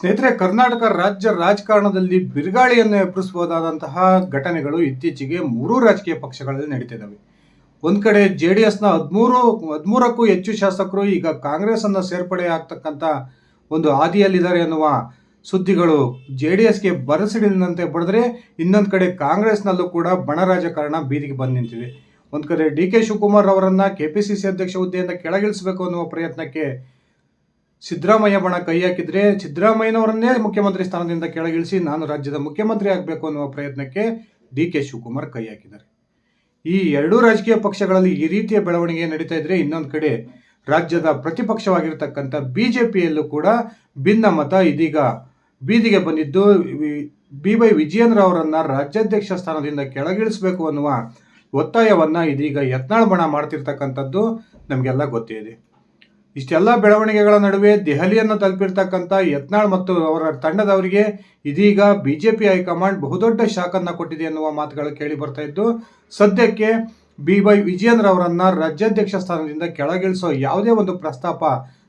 ಸ್ನೇಹಿತರೆ, ಕರ್ನಾಟಕ ರಾಜ್ಯ ರಾಜಕಾರಣದಲ್ಲಿ ಬಿರುಗಾಳಿಯನ್ನು ಎಬ್ಬರಿಸಬಹುದಾದಂತಹ ಘಟನೆಗಳು ಇತ್ತೀಚೆಗೆ ಮೂರೂ ರಾಜಕೀಯ ಪಕ್ಷಗಳಲ್ಲಿ ನಡೀತಿದ್ದಾವೆ. ಒಂದು ಕಡೆ ಜೆ ಡಿ ಎಸ್ನ ಹದಿಮೂರು, ಹದಿಮೂರಕ್ಕೂ ಹೆಚ್ಚು ಶಾಸಕರು, ಈಗ ಕಾಂಗ್ರೆಸ್ ಅನ್ನ ಸೇರ್ಪಡೆ ಆಗ್ತಕ್ಕಂಥ ಒಂದು ಹಾದಿಯಲ್ಲಿದ್ದಾರೆ ಎನ್ನುವ ಸುದ್ದಿಗಳು ಜೆ ಡಿ ಎಸ್ಗೆ ಬರಸಿಡಿದಂತೆ ಬಡಿದ್ರೆ ಇನ್ನೊಂದು ಕಡೆ ಕಾಂಗ್ರೆಸ್ನಲ್ಲೂ ಕೂಡ ಬಣ ರಾಜಕಾರಣ ಬೀದಿಗೆ ಬಂದು ನಿಂತಿದೆ. ಒಂದು ಕಡೆ D K Shivakumar C KPCC ಅಧ್ಯಕ್ಷ ಹುದ್ದೆಯಿಂದ ಕೆಳಗಿಳಿಸಬೇಕು ಅನ್ನುವ ಪ್ರಯತ್ನಕ್ಕೆ ಸಿದ್ದರಾಮಯ್ಯ ಬಣ ಕೈ ಹಾಕಿದ್ರೆ ಸಿದ್ದರಾಮಯ್ಯನವರನ್ನೇ ಮುಖ್ಯಮಂತ್ರಿ ಸ್ಥಾನದಿಂದ ಕೆಳಗಿಳಿಸಿ ನಾನು ರಾಜ್ಯದ ಮುಖ್ಯಮಂತ್ರಿ ಆಗಬೇಕು ಅನ್ನುವ ಪ್ರಯತ್ನಕ್ಕೆ ಡಿ ಕೆ ಶಿವಕುಮಾರ್ ಕೈ ಹಾಕಿದ್ದಾರೆ. ಈ ಎರಡೂ ರಾಜಕೀಯ ಪಕ್ಷಗಳಲ್ಲಿ ಈ ರೀತಿಯ ಬೆಳವಣಿಗೆ ನಡೀತಾ ಇದ್ರೆ ಇನ್ನೊಂದು ಕಡೆ ರಾಜ್ಯದ ಪ್ರತಿಪಕ್ಷವಾಗಿರ್ತಕ್ಕಂಥ ಪಿಯಲ್ಲೂ ಕೂಡ ಭಿನ್ನ ಮತ ಇದೀಗ ಬೀದಿಗೆ ಬಂದಿದ್ದು ಬಿ ವೈ ವಿಜಯೇಂದ್ರ ಅವರನ್ನು ರಾಜ್ಯಾಧ್ಯಕ್ಷ ಸ್ಥಾನದಿಂದ ಕೆಳಗಿಳಿಸಬೇಕು ಅನ್ನುವ ಒತ್ತಾಯವನ್ನ ಇದೀಗ ಯತ್ನಾಳ್ ಬಣ ಮಾಡ್ತಿರ್ತಕ್ಕಂಥದ್ದು ನಮಗೆಲ್ಲ ಗೊತ್ತೇ ಇದೆ. ಇಷ್ಟೆಲ್ಲ ಬೆಳವಣಿಗೆಗಳ ನಡುವೆ ದೆಹಲಿಯನ್ನು ತಲುಪಿರ್ತಕ್ಕಂಥ ಯತ್ನಾಳ್ ಮತ್ತು ಅವರ ತಂಡದವರಿಗೆ ಇದೀಗ ಬಿಜೆಪಿ ಹೈಕಮಾಂಡ್ ಬಹುದೊಡ್ಡ ಶಾಕನ್ನ ಕೊಟ್ಟಿದೆ ಎನ್ನುವ ಮಾತುಗಳು ಕೇಳಿ ಬರ್ತಾ ಇದ್ದು, ಸದ್ಯಕ್ಕೆ ಬಿ ವೈ ವಿಜಯೇಂದ್ರ ಅವರನ್ನು ರಾಜ್ಯಾಧ್ಯಕ್ಷ ಸ್ಥಾನದಿಂದ ಕೆಳಗಿಳಿಸೋ ಯಾವುದೇ ಒಂದು ಪ್ರಸ್ತಾಪ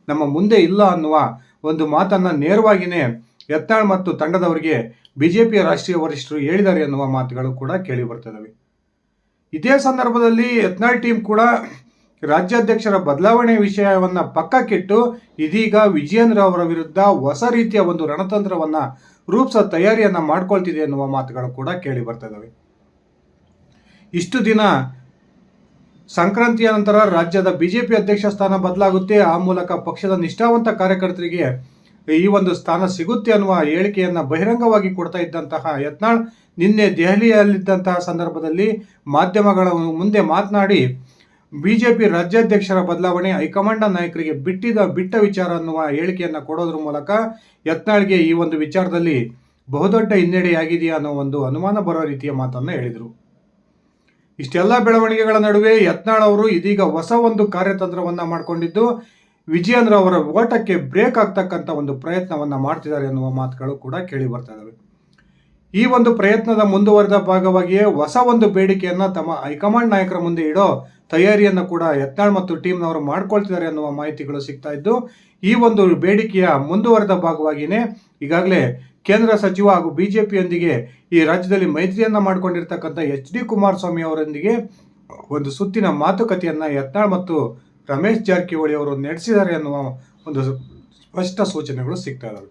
ನಮ್ಮ ಮುಂದೆ ಇಲ್ಲ ಅನ್ನುವ ಒಂದು ಮಾತನ್ನ ನೇರವಾಗಿಯೇ ಯತ್ನಾಳ್ ಮತ್ತು ತಂಡದವರಿಗೆ ಬಿಜೆಪಿಯ ರಾಷ್ಟ್ರೀಯ ವರಿಷ್ಠರು ಹೇಳಿದ್ದಾರೆ ಎನ್ನುವ ಮಾತುಗಳು ಕೂಡ ಕೇಳಿ ಬರ್ತದವೆ ಇದೇ ಸಂದರ್ಭದಲ್ಲಿ ಯತ್ನಾಳ್ ಟೀಮ್ ಕೂಡ ರಾಜ್ಯಾಧ್ಯಕ್ಷರ ಬದಲಾವಣೆ ವಿಷಯವನ್ನ ಪಕ್ಕಕ್ಕಿಟ್ಟು ಇದೀಗ ವಿಜಯೇಂದ್ರ ಅವರ ವಿರುದ್ಧ ಹೊಸ ರೀತಿಯ ಒಂದು ರಣತಂತ್ರವನ್ನ ರೂಪಿಸೋ ತಯಾರಿಯನ್ನು ಮಾಡ್ಕೊಳ್ತಿದೆ ಎನ್ನುವ ಮಾತುಗಳು ಕೂಡ ಕೇಳಿ ಬರ್ತಿದ್ದಾವೆ ಇಷ್ಟು ದಿನ ಸಂಕ್ರಾಂತಿಯ ನಂತರ ರಾಜ್ಯದ ಬಿಜೆಪಿ ಅಧ್ಯಕ್ಷ ಸ್ಥಾನ ಬದಲಾಗುತ್ತೆ. ಆ ಮೂಲಕ ಪಕ್ಷದ ನಿಷ್ಠಾವಂತ ಕಾರ್ಯಕರ್ತರಿಗೆ ಈ ಒಂದು ಸ್ಥಾನ ಸಿಗುತ್ತೆ ಅನ್ನುವ ಹೇಳಿಕೆಯನ್ನು ಬಹಿರಂಗವಾಗಿ ಕೊಡ್ತಾ ಇದ್ದಂತಹ ಯತ್ನಾಳ್ ನಿನ್ನೆ ದೆಹಲಿಯಲ್ಲಿದ್ದಂತಹ ಸಂದರ್ಭದಲ್ಲಿ ಮಾಧ್ಯಮಗಳ ಮುಂದೆ ಮಾತನಾಡಿ ಬಿಜೆಪಿ ರಾಜ್ಯಾಧ್ಯಕ್ಷರ ಬದಲಾವಣೆ ಹೈಕಮಾಂಡ್ ನಾಯಕರಿಗೆ ಬಿಟ್ಟಿದ ಬಿಟ್ಟ ವಿಚಾರ ಅನ್ನುವ ಹೇಳಿಕೆಯನ್ನು ಕೊಡೋದ್ರ ಮೂಲಕ ಯತ್ನಾಳ್ಗೆ ಈ ಒಂದು ವಿಚಾರದಲ್ಲಿ ಬಹುದೊಡ್ಡ ಹಿನ್ನಡೆಯಾಗಿದೆಯಾ ಅನ್ನೋ ಒಂದು ಅನುಮಾನ ಬರೋ ರೀತಿಯ ಮಾತನ್ನ ಹೇಳಿದರು. ಇಷ್ಟೆಲ್ಲ ಬೆಳವಣಿಗೆಗಳ ನಡುವೆ ಯತ್ನಾಳ್ ಅವರು ಇದೀಗ ಹೊಸ ಒಂದು ಕಾರ್ಯತಂತ್ರವನ್ನ ಮಾಡಿಕೊಂಡಿದ್ದು, ವಿಜಯೇಂದ್ರ ಅವರ ಓಟಕ್ಕೆ ಬ್ರೇಕ್ ಆಗ್ತಕ್ಕಂಥ ಒಂದು ಪ್ರಯತ್ನವನ್ನ ಮಾಡ್ತಿದ್ದಾರೆ ಎನ್ನುವ ಮಾತುಗಳು ಕೂಡ ಕೇಳಿ ಬರ್ತಾ ಇದಾವೆ. ಈ ಒಂದು ಪ್ರಯತ್ನದ ಮುಂದುವರೆದ ಭಾಗವಾಗಿಯೇ ಹೊಸ ಒಂದು ಬೇಡಿಕೆಯನ್ನು ತಮ್ಮ ಹೈಕಮಾಂಡ್ ನಾಯಕರ ಮುಂದೆ ಇಡೋ ತಯಾರಿಯನ್ನು ಕೂಡ ಯತ್ನಾಳ್ ಮತ್ತು ಟೀಮ್ನವರು ಮಾಡ್ಕೊಳ್ತಿದ್ದಾರೆ ಅನ್ನುವ ಮಾಹಿತಿಗಳು ಸಿಗ್ತಾ ಇದ್ದು, ಈ ಒಂದು ಬೇಡಿಕೆಯ ಮುಂದುವರೆದ ಭಾಗವಾಗಿಯೇ ಈಗಾಗಲೇ ಕೇಂದ್ರ ಸಚಿವ ಹಾಗೂ ಬಿಜೆಪಿಯೊಂದಿಗೆ ಈ ರಾಜ್ಯದಲ್ಲಿ ಮೈತ್ರಿಯನ್ನ ಮಾಡಿಕೊಂಡಿರ್ತಕ್ಕಂಥ ಎಚ್ ಡಿ ಕುಮಾರಸ್ವಾಮಿ ಅವರೊಂದಿಗೆ ಒಂದು ಸುತ್ತಿನ ಮಾತುಕತೆಯನ್ನು ಯತ್ನಾಳ್ ಮತ್ತು ರಮೇಶ್ ಜಾರಕಿಹೊಳಿ ಅವರು ನಡೆಸಿದ್ದಾರೆ ಅನ್ನುವ ಒಂದು ಸ್ಪಷ್ಟ ಸೂಚನೆಗಳು ಸಿಗ್ತಾ ಇದಾವೆ.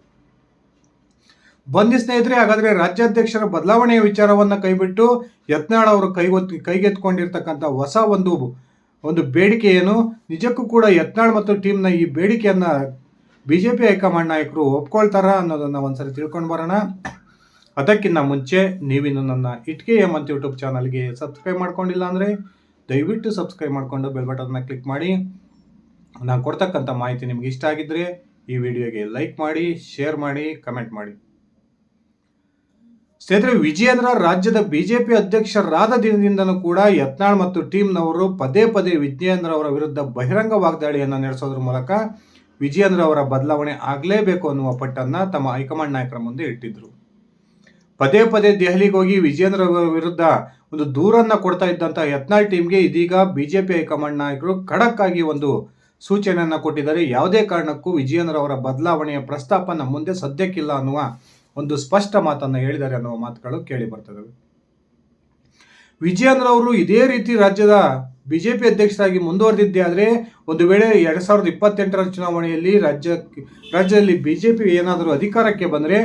ಬನ್ನಿ ಸ್ನೇಹಿತರೆ, ಹಾಗಾದ್ರೆ ರಾಜ್ಯಾಧ್ಯಕ್ಷರ ಬದಲಾವಣೆಯ ವಿಚಾರವನ್ನ ಕೈಬಿಟ್ಟು ಯತ್ನಾಳ್ ಅವರು ಕೈಗೊತ್ ಕೈಗೆತ್ಕೊಂಡಿರ್ತಕ್ಕಂಥ ಹೊಸ ಒಂದು ಒಂದು ಬೇಡಿಕೆ ಏನು? ನಿಜಕ್ಕೂ ಕೂಡ ಯತ್ನಾಳ್ ಮತ್ತು ಟೀಮ್ನ ಈ ಬೇಡಿಕೆಯನ್ನ ಬಿಜೆಪಿ ಹೈಕಮಾಂಡ್ ನಾಯಕರು ಒಪ್ಕೊಳ್ತಾರ ಅನ್ನೋದನ್ನ ಒಂದ್ಸರಿ ತಿಳ್ಕೊಂಡು ಬರೋಣ. ಅದಕ್ಕಿಂತ ಮುಂಚೆ ನೀವಿನ್ನು ನನ್ನ ಇಟ್ಕೆ ಎಂ ಅಂತ ಯೂಟ್ಯೂಬ್ ಚಾನಲ್ಗೆ ಸಬ್ಸ್ಕ್ರೈಬ್ ಮಾಡ್ಕೊಂಡಿಲ್ಲ ಅಂದರೆ ದಯವಿಟ್ಟು ಸಬ್ಸ್ಕ್ರೈಬ್ ಮಾಡಿಕೊಂಡು ಬೆಲ್ ಬಟನ್ನ ಕ್ಲಿಕ್ ಮಾಡಿ. ನಾನು ಕೊಡ್ತಕ್ಕಂಥ ಮಾಹಿತಿ ನಿಮ್ಗೆ ಇಷ್ಟ ಆಗಿದ್ದರೆ ಈ ವಿಡಿಯೋಗೆ ಲೈಕ್ ಮಾಡಿ, ಶೇರ್ ಮಾಡಿ, ಕಮೆಂಟ್ ಮಾಡಿ. ಸ್ನೇಹಿತರೆ ವಿಜಯೇಂದ್ರ ರಾಜ್ಯದ ಬಿಜೆಪಿ ಅಧ್ಯಕ್ಷರಾದ ದಿನದಿಂದಲೂ ಕೂಡ ಯತ್ನಾಳ್ ಮತ್ತು ಟೀಮ್ನವರು ಪದೇ ಪದೇ ವಿಜಯೇಂದ್ರ ಅವರ ವಿರುದ್ಧ ಬಹಿರಂಗ ವಾಗ್ದಾಳಿಯನ್ನು ನಡೆಸೋದ್ರ ಮೂಲಕ ವಿಜಯೇಂದ್ರ ಅವರ ಬದಲಾವಣೆ ಆಗಲೇಬೇಕು ಅನ್ನುವ ಪಟ್ಟನ್ನ ತಮ್ಮ ಹೈಕಮಾಂಡ್ ನಾಯಕರ ಮುಂದೆ ಇಟ್ಟಿದ್ರು. ಪದೇ ಪದೇ ದೆಹಲಿಗೆ ಹೋಗಿ ವಿಜಯೇಂದ್ರ ಅವರ ವಿರುದ್ಧ ಒಂದು ದೂರನ್ನ ಕೊಡ್ತಾ ಇದ್ದಂಥ ಯತ್ನಾಳ್ ಟೀಮ್ಗೆ ಇದೀಗ ಬಿಜೆಪಿ ಹೈಕಮಾಂಡ್ ನಾಯಕರು ಖಡಕ್ ಆಗಿ ಒಂದು ಸೂಚನೆಯನ್ನ ಕೊಟ್ಟಿದ್ದಾರೆ. ಯಾವುದೇ ಕಾರಣಕ್ಕೂ ವಿಜಯೇಂದ್ರ ಅವರ ಬದಲಾವಣೆಯ ಪ್ರಸ್ತಾಪ ನಮ್ಮ ಮುಂದೆ ಸದ್ಯಕ್ಕಿಲ್ಲ ಅನ್ನುವ ಒಂದು ಸ್ಪಷ್ಟ ಮಾತನ್ನ ಹೇಳಿದ್ದಾರೆ ಅನ್ನುವ ಮಾತುಗಳು ಕೇಳಿ ಬರ್ತದೆ ವಿಜಯೇಂದ್ರ ಅವರು ಇದೇ ರೀತಿ ರಾಜ್ಯದ ಬಿಜೆಪಿ ಅಧ್ಯಕ್ಷರಾಗಿ ಮುಂದುವರೆದಿದ್ದೆ ಆದರೆ ಒಂದು ವೇಳೆ ಎರಡು ಸಾವಿರದ ಇಪ್ಪತ್ತೆಂಟರ ಚುನಾವಣೆಯಲ್ಲಿ ರಾಜ್ಯ, ರಾಜ್ಯದಲ್ಲಿ ಬಿಜೆಪಿ ಏನಾದರೂ ಅಧಿಕಾರಕ್ಕೆ ಬಂದರೆ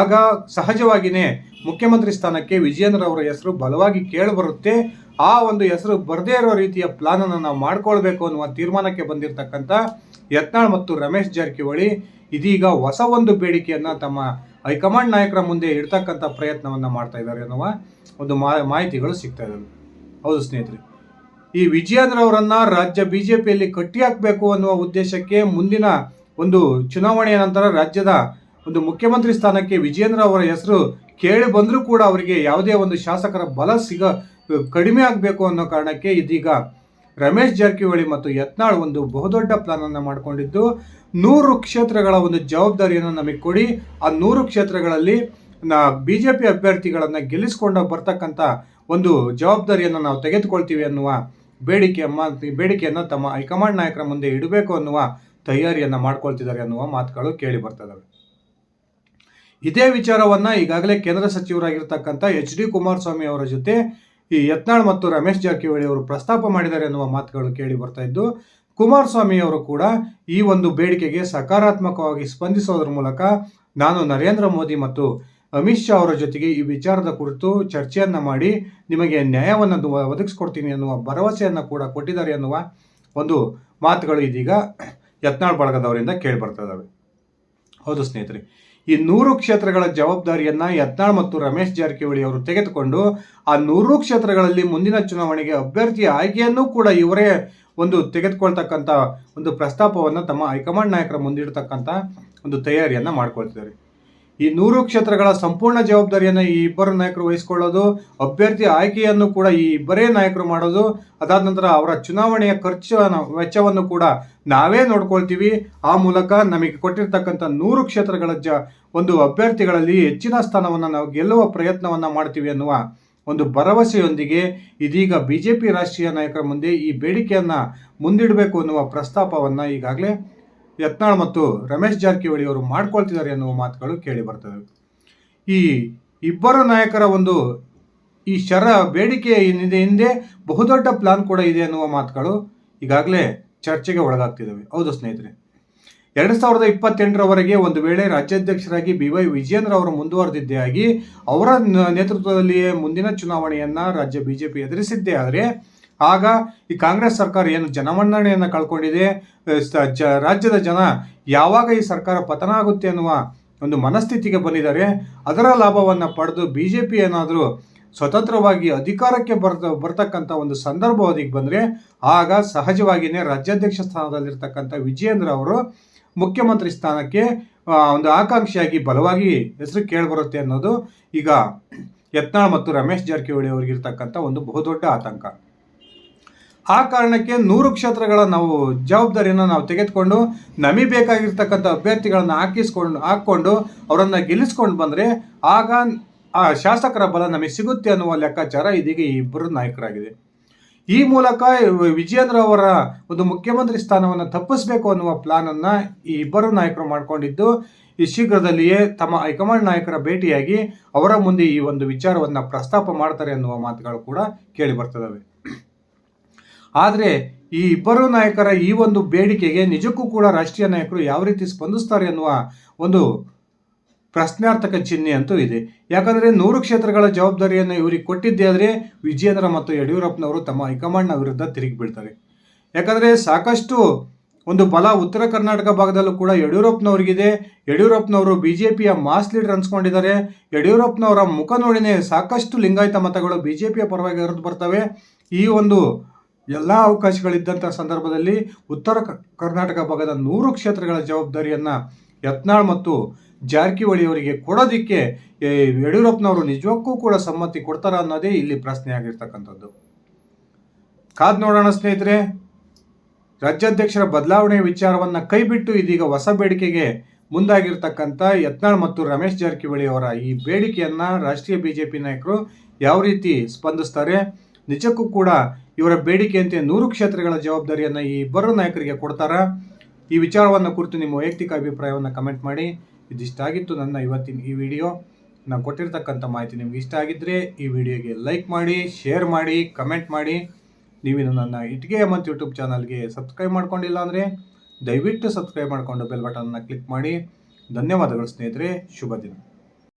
ಆಗ ಸಹಜವಾಗಿಯೇ ಮುಖ್ಯಮಂತ್ರಿ ಸ್ಥಾನಕ್ಕೆ ವಿಜಯೇಂದ್ರ ಅವರ ಹೆಸರು ಬಲವಾಗಿ ಕೇಳಿಬರುತ್ತೆ. ಆ ಒಂದು ಹೆಸರು ಬರದೇ ಇರೋ ರೀತಿಯ ಪ್ಲಾನ್ ಅನ್ನು ನಾವು ಮಾಡ್ಕೊಳ್ಬೇಕು ಅನ್ನುವ ತೀರ್ಮಾನಕ್ಕೆ ಬಂದಿರತಕ್ಕಂಥ ಯತ್ನಾಳ್ ಮತ್ತು ರಮೇಶ್ ಜಾರಕಿಹೊಳಿ ಇದೀಗ ಹೊಸ ಒಂದು ಬೇಡಿಕೆಯನ್ನ ತಮ್ಮ ಹೈಕಮಾಂಡ್ ನಾಯಕರ ಮುಂದೆ ಇಡ್ತಕ್ಕಂಥ ಪ್ರಯತ್ನವನ್ನ ಮಾಡ್ತಾ ಇದ್ದಾರೆ ಅನ್ನುವ ಒಂದು ಮಾಹಿತಿಗಳು ಸಿಗ್ತಾ ಇದ್ದಾವೆ ಹೌದು ಸ್ನೇಹಿತರೆ. ಈ ವಿಜಯೇಂದ್ರ ಅವರನ್ನ ರಾಜ್ಯ ಬಿಜೆಪಿಯಲ್ಲಿ ಕಟ್ಟಿ ಹಾಕಬೇಕು ಅನ್ನುವ ಉದ್ದೇಶಕ್ಕೆ ಮುಂದಿನ ಒಂದು ಚುನಾವಣೆಯ ನಂತರ ರಾಜ್ಯದ ಒಂದು ಮುಖ್ಯಮಂತ್ರಿ ಸ್ಥಾನಕ್ಕೆ ವಿಜಯೇಂದ್ರ ಅವರ ಹೆಸರು ಕೇಳಿ ಬಂದರೂ ಕೂಡ ಅವರಿಗೆ ಯಾವುದೇ ಒಂದು ಶಾಸಕರ ಬಲ ಸಿಗ, ಕಡಿಮೆ ಆಗಬೇಕು ಅನ್ನೋ ಕಾರಣಕ್ಕೆ ಇದೀಗ ರಮೇಶ್ ಜಾರಕಿಹೊಳಿ ಮತ್ತು ಯತ್ನಾಳ್ ಒಂದು ಬಹುದೊಡ್ಡ ಪ್ಲಾನನ್ನು ಮಾಡಿಕೊಂಡಿದ್ದು ನೂರು ಕ್ಷೇತ್ರಗಳ ಒಂದು ಜವಾಬ್ದಾರಿಯನ್ನು ನಮಗೆ ಕೊಡಿ. ಆ ನೂರು ಕ್ಷೇತ್ರಗಳಲ್ಲಿ ನಾ ಪಿ ಅಭ್ಯರ್ಥಿಗಳನ್ನು ಗೆಲ್ಲಿಸ್ಕೊಂಡು ಬರ್ತಕ್ಕಂಥ ಒಂದು ಜವಾಬ್ದಾರಿಯನ್ನು ನಾವು ತೆಗೆದುಕೊಳ್ತೀವಿ ಅನ್ನುವ ಬೇಡಿಕೆ ಬೇಡಿಕೆಯನ್ನು ತಮ್ಮ ಹೈಕಮಾಂಡ್ ನಾಯಕರ ಮುಂದೆ ಇಡಬೇಕು ಅನ್ನುವ ತಯಾರಿಯನ್ನು ಮಾಡ್ಕೊಳ್ತಿದ್ದಾರೆ ಅನ್ನುವ ಮಾತುಗಳು ಕೇಳಿ ಬರ್ತದವೆ. ಇದೇ ವಿಚಾರವನ್ನ ಈಗಾಗಲೇ ಕೇಂದ್ರ ಸಚಿವರಾಗಿರ್ತಕ್ಕಂಥ ಎಚ್ ಡಿ ಕುಮಾರಸ್ವಾಮಿ ಅವರ ಜೊತೆ ಈ ಯತ್ನಾಳ್ ಮತ್ತು ರಮೇಶ್ ಜಾರಕಿಹೊಳಿ ಅವರು ಪ್ರಸ್ತಾಪ ಮಾಡಿದ್ದಾರೆ ಅನ್ನುವ ಮಾತುಗಳು ಕೇಳಿ ಬರ್ತಾ ಇದ್ದು ಕುಮಾರಸ್ವಾಮಿ ಅವರು ಕೂಡ ಈ ಒಂದು ಬೇಡಿಕೆಗೆ ಸಕಾರಾತ್ಮಕವಾಗಿ ಸ್ಪಂದಿಸೋದ್ರ ಮೂಲಕ ನಾನು ನರೇಂದ್ರ ಮೋದಿ ಮತ್ತು ಅಮಿತ್ ಶಾ ಅವರ ಜೊತೆಗೆ ಈ ವಿಚಾರದ ಕುರಿತು ಚರ್ಚೆಯನ್ನ ಮಾಡಿ ನಿಮಗೆ ನ್ಯಾಯವನ್ನು ಒದಗಿಸ್ಕೊಡ್ತೀನಿ ಅನ್ನುವ ಭರವಸೆಯನ್ನು ಕೂಡ ಕೊಟ್ಟಿದ್ದಾರೆ ಅನ್ನುವ ಒಂದು ಮಾತುಗಳು ಇದೀಗ ಯತ್ನಾಳ್ ಬಳಗದವರಿಂದ ಕೇಳಿ ಬರ್ತಾ ಇದ್ದಾವೆ ಹೌದು ಸ್ನೇಹಿತರೆ, ಈ ನೂರು ಕ್ಷೇತ್ರಗಳ ಜವಾಬ್ದಾರಿಯನ್ನ ಯತ್ನಾಳ್ ಮತ್ತು ರಮೇಶ್ ಜಾರಕಿಹೊಳಿ ಅವರು ತೆಗೆದುಕೊಂಡು ಆ ನೂರು ಕ್ಷೇತ್ರಗಳಲ್ಲಿ ಮುಂದಿನ ಚುನಾವಣೆಗೆ ಅಭ್ಯರ್ಥಿ ಆಯ್ಕೆಯನ್ನು ಕೂಡ ಇವರೇ ಒಂದು ತೆಗೆದುಕೊಳ್ತಕ್ಕಂಥ ಒಂದು ಪ್ರಸ್ತಾಪವನ್ನು ತಮ್ಮ ಹೈಕಮಾಂಡ್ ನಾಯಕರ ಮುಂದಿಡ್ತಕ್ಕಂಥ ಒಂದು ತಯಾರಿಯನ್ನ ಮಾಡ್ಕೊಳ್ತಿದ್ದಾರೆ. ಈ ನೂರು ಕ್ಷೇತ್ರಗಳ ಸಂಪೂರ್ಣ ಜವಾಬ್ದಾರಿಯನ್ನು ಈ ಇಬ್ಬರು ನಾಯಕರು ವಹಿಸಿಕೊಳ್ಳೋದು, ಅಭ್ಯರ್ಥಿ ಆಯ್ಕೆಯನ್ನು ಕೂಡ ಈ ಇಬ್ಬರೇ ನಾಯಕರು ಮಾಡೋದು, ಅದಾದ ನಂತರ ಅವರ ಚುನಾವಣೆಯ ಖರ್ಚು ವೆಚ್ಚವನ್ನು ಕೂಡ ನಾವೇ ನೋಡ್ಕೊಳ್ತೀವಿ. ಆ ಮೂಲಕ ನಮಗೆ ಕೊಟ್ಟಿರ್ತಕ್ಕಂಥ ನೂರು ಕ್ಷೇತ್ರಗಳ ಜ, ಒಂದು ಅಭ್ಯರ್ಥಿಗಳಲ್ಲಿ ಹೆಚ್ಚಿನ ಸ್ಥಾನವನ್ನು ನಾವು ಗೆಲ್ಲುವ ಪ್ರಯತ್ನವನ್ನು ಮಾಡ್ತೀವಿ ಅನ್ನುವ ಒಂದು ಭರವಸೆಯೊಂದಿಗೆ ಇದೀಗ ಬಿ ಜೆ ಪಿ ರಾಷ್ಟ್ರೀಯ ನಾಯಕರ ಮುಂದೆ ಈ ಬೇಡಿಕೆಯನ್ನು ಮುಂದಿಡಬೇಕು ಅನ್ನುವ ಪ್ರಸ್ತಾಪವನ್ನು ಈಗಾಗಲೇ ಯತ್ನಾಳ್ ಮತ್ತು ರಮೇಶ್ ಜಾರಕಿಹೊಳಿ ಅವರು ಮಾಡ್ಕೊಳ್ತಿದ್ದಾರೆ ಎನ್ನುವ ಮಾತುಗಳು ಕೇಳಿ ಬರ್ತವೆ. ಈ ಇಬ್ಬರು ನಾಯಕರ ಒಂದು ಈ ಶರ ಬೇಡಿಕೆಯ ಹಿಂದೆ ಹಿಂದೆ ಬಹುದೊಡ್ಡ ಪ್ಲಾನ್ ಕೂಡ ಇದೆ ಅನ್ನುವ ಮಾತುಗಳು ಈಗಾಗಲೇ ಚರ್ಚೆಗೆ ಒಳಗಾಗ್ತಿದ್ದಾವೆ. ಹೌದು ಸ್ನೇಹಿತರೆ? ಎರಡು ಸಾವಿರದ ಇಪ್ಪತ್ತೆಂಟರವರೆಗೆ ಒಂದು ವೇಳೆ ರಾಜ್ಯಾಧ್ಯಕ್ಷರಾಗಿ ಬಿ ವೈ ವಿಜಯೇಂದ್ರ ಅವರು ಮುಂದುವರೆದಿದ್ದೇ ಆಗಿ ಅವರ ನೇತೃತ್ವದಲ್ಲಿಯೇ ಮುಂದಿನ ಚುನಾವಣೆಯನ್ನ ರಾಜ್ಯ ಬಿಜೆಪಿ ಎದುರಿಸಿದ್ದೇ ಆದರೆ, ಆಗ ಈ ಕಾಂಗ್ರೆಸ್ ಸರ್ಕಾರ ಏನು ಜನಮನ್ನಣೆಯನ್ನು ಕಳ್ಕೊಂಡಿದೆ ರಾಜ್ಯದ ಜನ ಯಾವಾಗ ಈ ಸರ್ಕಾರ ಪತನ ಆಗುತ್ತೆ ಅನ್ನುವ ಒಂದು ಮನಸ್ಥಿತಿಗೆ ಬಂದಿದ್ದಾರೆ. ಅದರ ಲಾಭವನ್ನು ಪಡೆದು ಬಿ ಜೆ ಪಿ ಏನಾದರೂ ಸ್ವತಂತ್ರವಾಗಿ ಅಧಿಕಾರಕ್ಕೆ ಬರ್ತ ಬರ್ತಕ್ಕಂಥ ಒಂದು ಸಂದರ್ಭ ಒದಗಿ ಬಂದರೆ, ಆಗ ಸಹಜವಾಗಿಯೇ ರಾಜ್ಯಾಧ್ಯಕ್ಷ ಸ್ಥಾನದಲ್ಲಿರ್ತಕ್ಕಂಥ ವಿಜಯೇಂದ್ರ ಅವರು ಮುಖ್ಯಮಂತ್ರಿ ಸ್ಥಾನಕ್ಕೆ ಒಂದು ಆಕಾಂಕ್ಷಿಯಾಗಿ ಬಲವಾಗಿ ಹೆಸರು ಕೇಳಿಬರುತ್ತೆ ಅನ್ನೋದು ಈಗ ಯತ್ನಾಳ್ ಮತ್ತು ರಮೇಶ್ ಜಾರಕಿಹೊಳಿ ಅವರಿಗಿರ್ತಕ್ಕಂಥ ಒಂದು ಬಹುದೊಡ್ಡ ಆತಂಕ. ಆ ಕಾರಣಕ್ಕೆ ನೂರು ಕ್ಷೇತ್ರಗಳ ನಾವು ಜವಾಬ್ದಾರಿಯನ್ನು ನಾವು ತೆಗೆದುಕೊಂಡು ನಮಗೆ ಬೇಕಾಗಿರ್ತಕ್ಕಂಥ ಅಭ್ಯರ್ಥಿಗಳನ್ನು ಹಾಕಿಸ್ಕೊಂಡು, ಹಾಕ್ಕೊಂಡು ಅವರನ್ನು ಗೆಲ್ಲಿಸ್ಕೊಂಡು ಬಂದರೆ ಆಗ ಆ ಶಾಸಕರ ಬಲ ನಮಗೆ ಸಿಗುತ್ತೆ ಅನ್ನುವ ಲೆಕ್ಕಾಚಾರ ಇದೀಗ ಈ ಇಬ್ಬರು ನಾಯಕರಾಗಿದೆ. ಈ ಮೂಲಕ ವಿಜಯೇಂದ್ರ ಅವರ ಒಂದು ಮುಖ್ಯಮಂತ್ರಿ ಸ್ಥಾನವನ್ನು ತಪ್ಪಿಸಬೇಕು ಅನ್ನುವ ಪ್ಲಾನನ್ನು ಈ ಇಬ್ಬರು ನಾಯಕರು ಮಾಡಿಕೊಂಡಿದ್ದು, ಈ ಶೀಘ್ರದಲ್ಲಿಯೇ ತಮ್ಮ ಹೈಕಮಾಂಡ್ ನಾಯಕರ ಭೇಟಿಯಾಗಿ ಅವರ ಮುಂದೆ ಈ ಒಂದು ವಿಚಾರವನ್ನು ಪ್ರಸ್ತಾಪ ಮಾಡ್ತಾರೆ ಅನ್ನುವ ಮಾತುಗಳು ಕೂಡ ಕೇಳಿ ಬರ್ತದವೆ. ಆದರೆ ಈ ಇಬ್ಬರು ನಾಯಕರ ಈ ಒಂದು ಬೇಡಿಕೆಗೆ ನಿಜಕ್ಕೂ ಕೂಡ ರಾಷ್ಟ್ರೀಯ ನಾಯಕರು ಯಾವ ರೀತಿ ಸ್ಪಂದಿಸ್ತಾರೆ ಅನ್ನುವ ಒಂದು ಪ್ರಶ್ನಾರ್ಥಕ ಚಿಹ್ನೆ ಅಂತೂ ಇದೆ. ಯಾಕಂದರೆ ನೂರು ಕ್ಷೇತ್ರಗಳ ಜವಾಬ್ದಾರಿಯನ್ನು ಇವರಿಗೆ ಕೊಟ್ಟಿದ್ದೇ ಆದರೆ ವಿಜಯೇಂದ್ರ ಮತ್ತು ಯಡಿಯೂರಪ್ಪನವರು ತಮ್ಮ ಹೈಕಮಾಂಡ್ನ ವಿರುದ್ಧ ತಿರುಗಿ ಬೀಳ್ತಾರೆ. ಯಾಕಂದರೆ ಸಾಕಷ್ಟು ಒಂದು ಬಲ ಉತ್ತರ ಕರ್ನಾಟಕ ಭಾಗದಲ್ಲೂ ಕೂಡ ಯಡಿಯೂರಪ್ಪನವರಿಗಿದೆ. ಯಡಿಯೂರಪ್ಪನವರು ಬಿ ಜೆ ಪಿಯ ಮಾಸ್ ಲೀಡರ್ ಅನ್ಸ್ಕೊಂಡಿದ್ದಾರೆ. ಯಡಿಯೂರಪ್ಪನವರ ಮುಖ ನೋಡಿನೇ ಸಾಕಷ್ಟು ಲಿಂಗಾಯತ ಮತಗಳು ಬಿ ಜೆ ಪಿಯ ಪರವಾಗಿ ಹರಿದು ಬರ್ತವೆ. ಈ ಒಂದು ಎಲ್ಲ ಅವಕಾಶಗಳಿದ್ದಂಥ ಸಂದರ್ಭದಲ್ಲಿ ಉತ್ತರ ಕರ್ನಾಟಕ ಭಾಗದ ನೂರು ಕ್ಷೇತ್ರಗಳ ಜವಾಬ್ದಾರಿಯನ್ನು ಯತ್ನಾಳ್ ಮತ್ತು ಜಾರಕಿಹೊಳಿ ಅವರಿಗೆ ಕೊಡೋದಿಕ್ಕೆ ಯಡಿಯೂರಪ್ಪನವರು ನಿಜಕ್ಕೂ ಕೂಡ ಸಮ್ಮತಿ ಕೊಡ್ತಾರ ಅನ್ನೋದೇ ಇಲ್ಲಿ ಪ್ರಶ್ನೆ ಆಗಿರ್ತಕ್ಕಂಥದ್ದು. ಕಾದ್ ನೋಡೋಣ ಸ್ನೇಹಿತರೆ. ರಾಜ್ಯಾಧ್ಯಕ್ಷರ ಬದಲಾವಣೆ ವಿಚಾರವನ್ನು ಕೈಬಿಟ್ಟು ಇದೀಗ ಹೊಸ ಬೇಡಿಕೆಗೆ ಮುಂದಾಗಿರ್ತಕ್ಕಂಥ ಯತ್ನಾಳ್ ಮತ್ತು ರಮೇಶ್ ಜಾರಕಿಹೊಳಿ ಅವರ ಈ ಬೇಡಿಕೆಯನ್ನು ರಾಷ್ಟ್ರೀಯ ಬಿಜೆಪಿ ನಾಯಕರು ಯಾವ ರೀತಿ ಸ್ಪಂದಿಸ್ತಾರೆ? ನಿಜಕ್ಕೂ ಕೂಡ ಇವರ ಬೇಡಿಕೆಯಂತೆ ನೂರು ಕ್ಷೇತ್ರಗಳ ಜವಾಬ್ದಾರಿಯನ್ನು ಈ ಇಬ್ಬರು ನಾಯಕರಿಗೆ ಕೊಡ್ತಾರ? ಈ ವಿಚಾರವನ್ನು ಕುರಿತು ನಿಮ್ಮ ವೈಯಕ್ತಿಕ ಅಭಿಪ್ರಾಯವನ್ನು ಕಮೆಂಟ್ ಮಾಡಿ. ಇದಿಷ್ಟಾಗಿತ್ತು ನನ್ನ ಇವತ್ತಿನ ಈ ವಿಡಿಯೋ. ನಾನು ಕೊಟ್ಟಿರ್ತಕ್ಕಂಥ ಮಾಹಿತಿ ನಿಮ್ಗೆ ಇಷ್ಟ ಆಗಿದ್ದರೆ ಈ ವಿಡಿಯೋಗೆ ಲೈಕ್ ಮಾಡಿ, ಶೇರ್ ಮಾಡಿ, ಕಮೆಂಟ್ ಮಾಡಿ. ನೀವಿನ್ನು ನನ್ನ ಇಟ್ಗೆ ಮತ್ತು ಯೂಟ್ಯೂಬ್ ಚಾನಲ್ಗೆ ಸಬ್ಸ್ಕ್ರೈಬ್ ಮಾಡ್ಕೊಂಡಿಲ್ಲ ಅಂದರೆ ದಯವಿಟ್ಟು ಸಬ್ಸ್ಕ್ರೈಬ್ ಮಾಡಿಕೊಂಡು ಬೆಲ್ ಬಟನ್ನ ಕ್ಲಿಕ್ ಮಾಡಿ. ಧನ್ಯವಾದಗಳು ಸ್ನೇಹಿತರೆ, ಶುಭ ದಿನ.